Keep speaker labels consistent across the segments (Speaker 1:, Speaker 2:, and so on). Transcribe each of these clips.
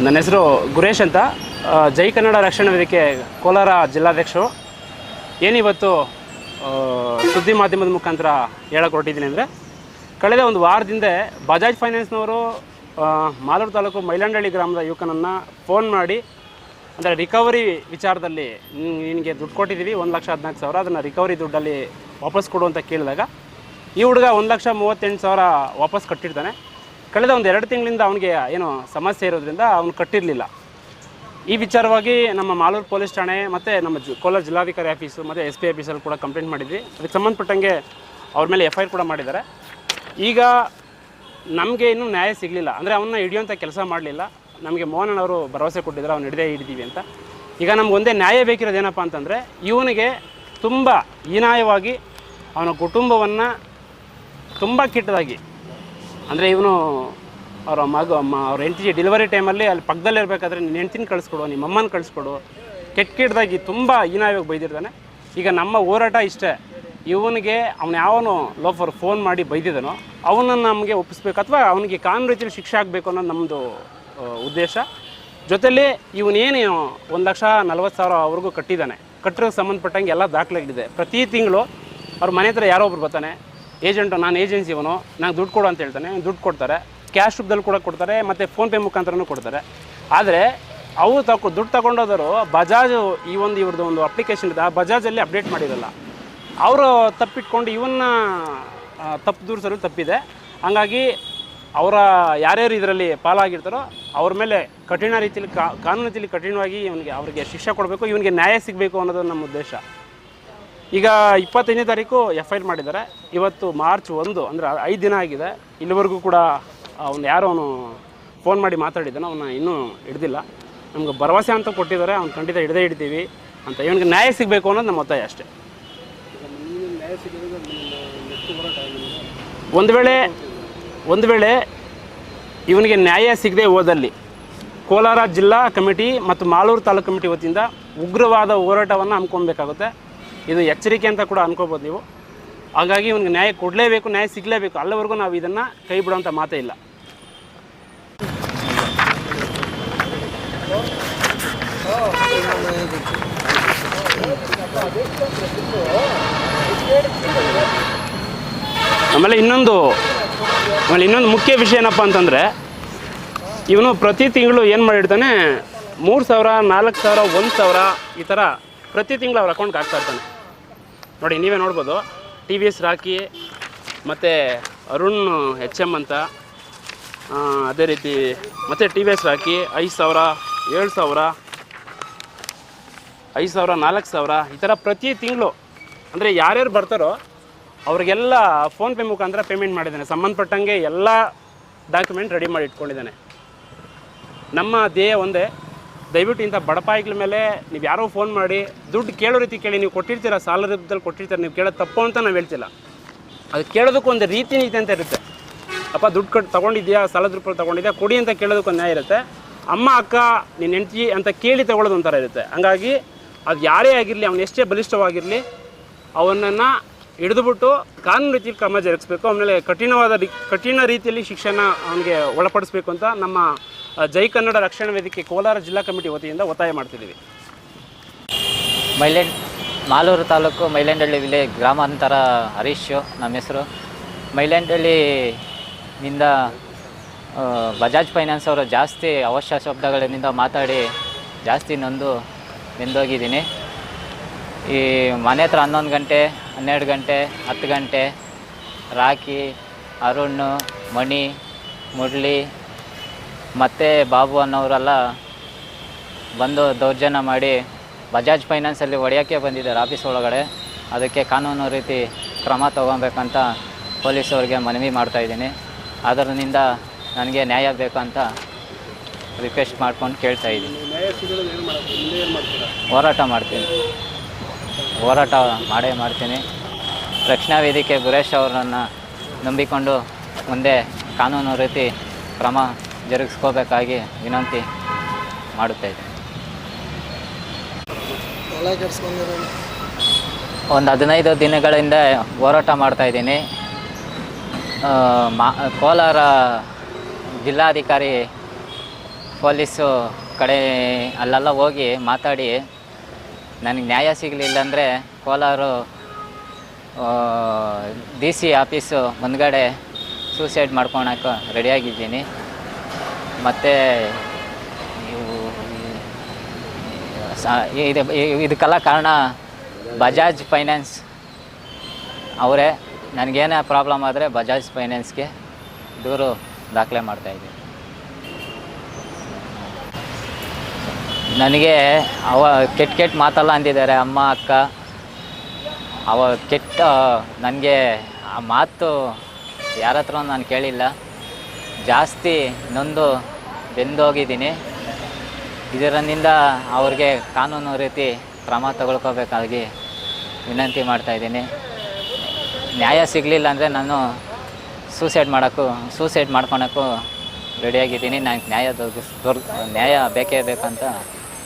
Speaker 1: ನನ್ನ ಹೆಸರು ಗುರೇಶ್ ಅಂತ. ಜೈ ಕನ್ನಡ ರಕ್ಷಣಾ ವೇದಿಕೆ ಕೋಲಾರ ಜಿಲ್ಲಾಧ್ಯಕ್ಷರು. ಏನಿವತ್ತು ಸುದ್ದಿ ಮಾಧ್ಯಮದ ಮುಖಾಂತರ ಹೇಳಕ್ಕೆ ಹೊರಟಿದ್ದೀನಿ ಅಂದರೆ, ಕಳೆದ ಒಂದು ವಾರದಿಂದ ಬಜಾಜ್ ಫೈನಾನ್ಸ್ನವರು ಮಾಲೂರು ತಾಲೂಕು ಮೈಲಾಂಡಳ್ಳಿ ಗ್ರಾಮದ ಯುವಕನನ್ನು ಫೋನ್ ಮಾಡಿ, ಅಂದರೆ ರಿಕವರಿ ವಿಚಾರದಲ್ಲಿ ನಿನ್- ನಿನಗೆ ದುಡ್ಡು ಕೊಟ್ಟಿದ್ದೀವಿ, ಒಂದು ಲಕ್ಷ ಹದಿನಾಲ್ಕು ಸಾವಿರ, ಅದನ್ನು ರಿಕವರಿ ದುಡ್ಡಲ್ಲಿ ವಾಪಸ್ ಕೊಡು ಅಂತ ಕೇಳಿದಾಗ, ಈ ಹುಡುಗ ಒಂದು ಲಕ್ಷ ಮೂವತ್ತೆಂಟು ಸಾವಿರ ವಾಪಸ್ ಕಟ್ಟಿರ್ತಾನೆ. ಕಳೆದ ಒಂದು ಎರಡು ತಿಂಗಳಿಂದ ಅವನಿಗೆ ಏನು ಸಮಸ್ಯೆ ಇರೋದ್ರಿಂದ ಅವನು ಕಟ್ಟಿರಲಿಲ್ಲ. ಈ ವಿಚಾರವಾಗಿ ನಮ್ಮ ಮಾಲೂರು ಪೊಲೀಸ್ ಠಾಣೆ ಮತ್ತು ನಮ್ಮ ಜಿ ಕೋಲಾರ ಜಿಲ್ಲಾಧಿಕಾರಿ ಆಫೀಸು ಮತ್ತು ಎಸ್ ಪಿ ಆಫೀಸಲ್ಲಿ ಕೂಡ ಕಂಪ್ಲೇಂಟ್ ಮಾಡಿದ್ವಿ. ಅದಕ್ಕೆ ಸಂಬಂಧಪಟ್ಟಂಗೆ ಅವ್ರ ಮೇಲೆ ಎಫ್ ಐ ಆರ್ ಕೂಡ ಮಾಡಿದ್ದಾರೆ. ಈಗ ನಮಗೆ ಇನ್ನೂ ನ್ಯಾಯ ಸಿಗಲಿಲ್ಲ. ಅಂದರೆ ಅವನ್ನ ಹಿಡಿಯುವಂಥ ಕೆಲಸ ಮಾಡಲಿಲ್ಲ. ನಮಗೆ ಮೋಹನ್ ಅವರು ಭರವಸೆ ಕೊಟ್ಟಿದ್ದಾರೆ, ಅವ್ನು ಹಿಡಿದೇ ಹಿಡಿದೀವಿ ಅಂತ. ಈಗ ನಮ್ಗೆ ಒಂದೇ ನ್ಯಾಯ ಬೇಕಿರೋದು ಏನಪ್ಪ ಅಂತಂದರೆ, ಇವನಿಗೆ ತುಂಬ ಹೀನಾಯವಾಗಿ ಅವನ ಕುಟುಂಬವನ್ನು ತುಂಬ ಕೆಟ್ಟದಾಗಿ ಅಂದರೆ ಇವನು ಅವರ ಮಗ ಅವ್ರ ಹೆಂಡತಿ ಡೆಲಿವರಿ ಟೈಮಲ್ಲಿ ಅಲ್ಲಿ ಪಕ್ಕದಲ್ಲೇ ಇರಬೇಕಾದ್ರೆ ನಿನ್ನ ಹೆಂಡ್ತಿನ ಕಳಿಸ್ಕೊಡು, ನಿಮ್ಮ ಅಮ್ಮನ ಕಳಿಸ್ಕೊಡು. ಕೆಟ್ಟ ಕೆಟ್ಟದಾಗಿ ತುಂಬ ಹೀನಾಯವಾಗಿ ಬೈದಿರ್ತಾನೆ. ಈಗ ನಮ್ಮ ಹೋರಾಟ ಇಷ್ಟೇ. ಇವನಿಗೆ ಅವನು ಯಾವನು ಲೋಫರ್ ಫೋನ್ ಮಾಡಿ ಬೈದಿದ್ದಾನೋ, ಅವನನ್ನು ನಮಗೆ ಒಪ್ಪಿಸ್ಬೇಕು ಅಥವಾ ಅವನಿಗೆ ಕಾನೂನು ರೀತಿಯಲ್ಲಿ ಶಿಕ್ಷೆ ಆಗಬೇಕು ಅನ್ನೋದು ನಮ್ಮದು ಉದ್ದೇಶ. ಜೊತೆಯಲ್ಲಿ ಇವನೇನು ಒಂದು ಲಕ್ಷ ನಲ್ವತ್ತು ಸಾವಿರ ಅವ್ರಿಗೂ ಕಟ್ಟಿದ್ದಾನೆ. ಕಟ್ಟಿರೋ ಸಂಬಂಧಪಟ್ಟಂಗೆ ಎಲ್ಲ ದಾಖಲೆಗಳಿದೆ. ಪ್ರತಿ ತಿಂಗಳು ಅವ್ರ ಮನೆ ಹತ್ರ ಯಾರೋ ಒಬ್ರು ಬರ್ತಾನೆ. ಏಜೆಂಟು, ನಾನು ಏಜೆನ್ಸಿ ಇವನು, ನಂಗೆ ದುಡ್ಡು ಕೊಡು ಅಂತ ಹೇಳ್ತಾನೆ ದುಡ್ಡು ಕೊಡ್ತಾರೆ. ಕ್ಯಾಶ್ ರೂಪದಲ್ಲಿ ಕೂಡ ಕೊಡ್ತಾರೆ, ಮತ್ತು ಫೋನ್ಪೇ ಮುಖಾಂತರನೂ ಕೊಡ್ತಾರೆ. ಆದರೆ, ಅವರು ತಗೊ ದುಡ್ಡು ತಗೊಂಡೋದರು ಬಜಾಜ್ ಈ ಒಂದು ಇವ್ರದ್ದು ಒಂದು ಅಪ್ಲಿಕೇಶನ್ ಇದೆ, ಆ ಬಜಾಜಲ್ಲಿ ಅಪ್ಡೇಟ್ ಮಾಡಿರಲ್ಲ. ಅವರು ತಪ್ಪಿಟ್ಕೊಂಡು ಇವನ್ನ ತಪ್ಪು ದೂರಿಸಲು ತಪ್ಪಿದೆ. ಹಾಗಾಗಿ ಅವರ ಯಾರ್ಯಾರು ಇದರಲ್ಲಿ ಪಾಲಾಗಿರ್ತಾರೋ, ಅವ್ರ ಮೇಲೆ ಕಠಿಣ ರೀತಿಯಲ್ಲಿ ಕಾನೂನು ರೀತಿಯಲ್ಲಿ ಕಠಿಣವಾಗಿ ಇವನಿಗೆ, ಅವರಿಗೆ ಶಿಕ್ಷೆ ಕೊಡಬೇಕು, ಇವನಿಗೆ ನ್ಯಾಯ ಸಿಗಬೇಕು ಅನ್ನೋದು ನಮ್ಮ ಉದ್ದೇಶ. ಈಗ ಇಪ್ಪತ್ತೈದನೇ ತಾರೀಕು ಎಫ್ ಐ ಆರ್ ಮಾಡಿದ್ದಾರೆ. ಇವತ್ತು ಮಾರ್ಚ್ ಒಂದು, ಅಂದರೆ ಐದು ದಿನ ಆಗಿದೆ. ಇಲ್ಲಿವರೆಗೂ ಕೂಡ ಅವನು ಯಾರು ಅವನು ಫೋನ್ ಮಾಡಿ ಮಾತಾಡಿದ್ದಾನೆ ಅವನ್ನ ಇನ್ನೂ ಹಿಡ್ದಿಲ್ಲ. ನಮ್ಗೆ ಭರವಸೆ ಅಂತ ಕೊಟ್ಟಿದ್ದಾರೆ. ಅವ್ನು ಖಂಡಿತ ಹಿಡ್ದೇ ಹಿಡ್ತೀವಿ ಅಂತ. ಇವನಿಗೆ ನ್ಯಾಯ ಸಿಗಬೇಕು ಅನ್ನೋದು ನಮ್ಮ ಒತ್ತಾಯ ಅಷ್ಟೇ. ಒಂದು ವೇಳೆ ಒಂದು ವೇಳೆ ಇವನಿಗೆ ನ್ಯಾಯ ಸಿಗದೆ ಹೋದಲ್ಲಿ ಕೋಲಾರ ಜಿಲ್ಲಾ ಕಮಿಟಿ ಮತ್ತು ಮಾಲೂರು ತಾಲೂಕು ಕಮಿಟಿ ವತಿಯಿಂದ ಉಗ್ರವಾದ ಹೋರಾಟವನ್ನು ಹಮ್ಮಿಕೊಳ್ಬೇಕಾಗುತ್ತೆ. ಇದು ಎಚ್ಚರಿಕೆ ಅಂತ ಕೂಡ ಅನ್ಕೋಬೋದು ನೀವು. ಹಾಗಾಗಿ ಇವನಿಗೆ ನ್ಯಾಯ ಕೊಡಲೇಬೇಕು, ನ್ಯಾಯ ಸಿಗಲೇಬೇಕು. ಅಲ್ಲಿವರೆಗೂ ನಾವು ಇದನ್ನು ಕೈ ಬಿಡೋಂಥ ಮಾತೇ ಇಲ್ಲ. ಆಮೇಲೆ ಇನ್ನೊಂದು ಆಮೇಲೆ ಇನ್ನೊಂದು ಮುಖ್ಯ ವಿಷಯ ಏನಪ್ಪ ಅಂತಂದರೆ, ಇವನು ಪ್ರತಿ ತಿಂಗಳು ಏನು ಮಾಡಿರ್ತಾನೆ, ಮೂರು ಸಾವಿರ, ನಾಲ್ಕು ಸಾವಿರ, ಒಂದು ಸಾವಿರ ಈ ಥರ ಪ್ರತಿ ತಿಂಗಳು ಅವ್ರ ಅಕೌಂಟ್ಗೆ ಹಾಕ್ತಾ ಇರ್ತಾನೆ. ನೋಡಿ, ನೀವೇ ನೋಡ್ಬೋದು. ಟಿ ವಿ ಎಸ್ ರಾಕಿ ಮತ್ತು ಅರುಣ್ ಎಚ್ ಎಂ ಅಂತ ಅದೇ ರೀತಿ ಮತ್ತು ಟಿ ವಿ ಎಸ್ ರಾಕಿ ಐದು ಸಾವಿರ, ಏಳು ಸಾವಿರ, ಐದು ಸಾವಿರ, ನಾಲ್ಕು ಸಾವಿರ, ಈ ಥರ ಪ್ರತಿ ತಿಂಗಳು. ಅಂದರೆ ಯಾರ್ಯಾರು ಬರ್ತಾರೋ ಅವ್ರಿಗೆಲ್ಲ ಫೋನ್ಪೇ ಮುಖಾಂತರ ಪೇಮೆಂಟ್ ಮಾಡಿದ್ದಾನೆ. ಸಂಬಂಧಪಟ್ಟಂಗೆ ಎಲ್ಲ ಡಾಕ್ಯುಮೆಂಟ್ ರೆಡಿ ಮಾಡಿ ಇಟ್ಕೊಂಡಿದ್ದಾನೆ. ನಮ್ಮ ಧ್ಯೇಯ ಒಂದೇ. ದಯವಿಟ್ಟು ಇಂಥ ಬಡಪಾಯಿಗಳ ಮೇಲೆ ನೀವು ಯಾರೋ ಫೋನ್ ಮಾಡಿ, ದುಡ್ಡು ಕೇಳೋ ರೀತಿ ಕೇಳಿ, ನೀವು ಕೊಟ್ಟಿರ್ತೀರ ಸಾಲ ರೂಪದಲ್ಲಿ ಕೊಟ್ಟಿರ್ತೀರ, ನೀವು ಕೇಳೋದು ತಪ್ಪು ಅಂತ ನಾವು ಹೇಳ್ತಿಲ್ಲ. ಅದು ಕೇಳೋದಕ್ಕೂ ಒಂದು ರೀತಿ ನೀತಿ ಅಂತ ಇರುತ್ತೆ. ಅಪ್ಪ, ದುಡ್ಡು ಕಟ್ಟು ತೊಗೊಂಡಿದ್ಯಾ, ಸಾಲದ ರೂಪದಲ್ಲಿ ತೊಗೊಂಡಿದ್ಯಾ, ಕೊಡಿ ಅಂತ ಕೇಳೋದಕ್ಕೆ ಒಂದು ನ್ಯಾಯ ಇರುತ್ತೆ. ಅಮ್ಮ, ಅಕ್ಕ, ನಿನ್ನ ಹೆಂಡತಿ ಅಂತ ಕೇಳಿ ತೊಗೊಳ್ಳೋದು ಒಂಥರ ಇರುತ್ತೆ. ಹಂಗಾಗಿ ಅದು ಯಾರೇ ಆಗಿರಲಿ, ಅವನು ಎಷ್ಟೇ ಬಲಿಷ್ಠವಾಗಿರಲಿ, ಅವನನ್ನು ಹಿಡಿದುಬಿಟ್ಟು ಕಾನೂನು ರೀತಿಯಲ್ಲಿ ಕ್ರಮ ಜರುಗಿಸ್ಬೇಕು. ಆಮೇಲೆ ಕಠಿಣವಾದ ಕಠಿಣ ರೀತಿಯಲ್ಲಿ ಶಿಕ್ಷಣ ಅವನಿಗೆ ಒಳಪಡಿಸ್ಬೇಕು ಅಂತ ನಮ್ಮ ಜೈ ಕನ್ನಡ ರಕ್ಷಣಾ ವೇದಿಕೆ ಕೋಲಾರ ಜಿಲ್ಲಾ ಕಮಿಟಿ ವತಿಯಿಂದ ಒತ್ತಾಯ ಮಾಡ್ತಿದ್ದೀವಿ.
Speaker 2: ಮೈಲೆಂಡ್ ಮಾಲೂರು ತಾಲೂಕು ಮೈಲೆಂಡಳ್ಳಿ ವಿಲೇ ಗ್ರಾಮಾಂತರ ಹರೀಶ್ ನಮ್ಮ ಹೆಸರು. ಮೈಲೆಂಡಳ್ಳಿನಿಂದ ನಿಂದ ಬಜಾಜ್ ಫೈನಾನ್ಸ್ ಅವರು ಜಾಸ್ತಿ ಅವಶ್ಯ ಶಬ್ದಗಳಿಂದ ಮಾತಾಡಿ ಜಾಸ್ತಿ ನೊಂದು ನಿಂದೋಗಿದ್ದೀನಿ. ಈ ಮನೆ ಹತ್ರ ಹನ್ನೊಂದು ಗಂಟೆ, ಹನ್ನೆರಡು ಗಂಟೆ, ಹತ್ತು ಗಂಟೆ ರಾಕಿ ಅರುಣ್, ಮಣಿ, ಮುರಳಿ ಮತ್ತು ಬಾಬು ಅನ್ನೋರೆಲ್ಲ ಬಂದು ದೌರ್ಜನ್ಯ ಮಾಡಿ ಬಜಾಜ್ ಫೈನಾನ್ಸಲ್ಲಿ ಹೊಡೆಯೋಕ್ಕೆ ಬಂದಿದ್ದಾರೆ ಆಫೀಸ್ ಒಳಗಡೆ. ಅದಕ್ಕೆ ಕಾನೂನು ರೀತಿ ಕ್ರಮ ತೊಗೊಬೇಕಂತ ಪೊಲೀಸವ್ರಿಗೆ ಮನವಿ ಮಾಡ್ತಾಯಿದ್ದೀನಿ ಅದರಿಂದ ನನಗೆ ನ್ಯಾಯ ಬೇಕಂತ ರಿಕ್ವೆಸ್ಟ್ ಮಾಡ್ಕೊಂಡು ಕೇಳ್ತಾ ಇದ್ದೀನಿ. ಹೋರಾಟ ಮಾಡ್ತೀನಿ. ಹೋರಾಟ ಮಾಡೇ ಮಾಡ್ತೀನಿ. ರಕ್ಷಣಾ ವೇದಿಕೆ ಗುರೇಶ್ ಅವರನ್ನು ನಂಬಿಕೊಂಡು ಮುಂದೆ ಕಾನೂನು ರೀತಿ ಕ್ರಮ ಜರುಗಿಸ್ಕೋಬೇಕಾಗಿ ವಿನಂತಿ ಮಾಡುತ್ತಾ ಒಂದು ಹದಿನೈದು ದಿನಗಳಿಂದ ಹೋರಾಟ ಮಾಡ್ತಾಯಿದ್ದೀನಿ ಮಾ, ಕೋಲಾರ ಜಿಲ್ಲಾಧಿಕಾರಿ ಪೊಲೀಸು ಕಡೆ ಅಲ್ಲೆಲ್ಲ ಹೋಗಿ ಮಾತಾಡಿ, ನನಗೆ ನ್ಯಾಯ ಸಿಗಲಿಲ್ಲ ಅಂದರೆ ಕೋಲಾರ ಡಿ ಸಿ ಆಫೀಸು ಮುಂದ್ಗಡೆ ಸೂಸೈಡ್ ಮಾಡ್ಕೊಳಕ್ಕೆ ರೆಡಿಯಾಗಿದ್ದೀನಿ. ಮತ್ತು ಇದು ಇದಕ್ಕೆಲ್ಲ ಕಾರಣ ಬಜಾಜ್ ಫೈನಾನ್ಸ್ ಅವರೇ. ನನಗೇನೇ ಪ್ರಾಬ್ಲಮ್ ಆದರೆ ಬಜಾಜ್ ಫೈನಾನ್ಸ್ಗೆ ದೂರು ದಾಖಲೆ ಮಾಡ್ತಾಯಿದ್ದೀನಿ ನನಗೆ ಅವ ಕೆಟ್ಟ ಕೆಟ್ಟ ಮಾತಲ್ಲ ಅಂದಿದ್ದಾರೆ, ಅಮ್ಮ, ಅಕ್ಕ. ಅವ ಕೆಟ್ಟ ನನಗೆ ಆ ಮಾತು ಯಾರ ಹತ್ರ ನಾನು ಕೇಳಿಲ್ಲ. ಜಾಸ್ತಿ ನೊಂದು ಬೆಂದೋಗಿದ್ದೀನಿ. ಇದರಿಂದ ಅವ್ರಿಗೆ ಕಾನೂನು ರೀತಿ ಕ್ರಮ ತಗೊಳ್ಕೋಬೇಕಾಗಿ ವಿನಂತಿ ಮಾಡ್ತಾಯಿದ್ದೀನಿ ನ್ಯಾಯ ಸಿಗಲಿಲ್ಲ ಅಂದರೆ ನಾನು ಸೂಸೈಡ್ ಮಾಡೋಕ್ಕೂ ಸೂಸೈಡ್ ಮಾಡ್ಕೊಳಕ್ಕೂ ರೆಡಿಯಾಗಿದ್ದೀನಿ ನಾನು ನ್ಯಾಯ ದೊರಕಿಸ್ ದೊರ್ ನ್ಯಾಯ ಬೇಕೇ ಬೇಕಂತ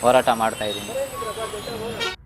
Speaker 2: ಹೋರಾಟ ಮಾಡ್ತಾಯಿದ್ದೀನಿ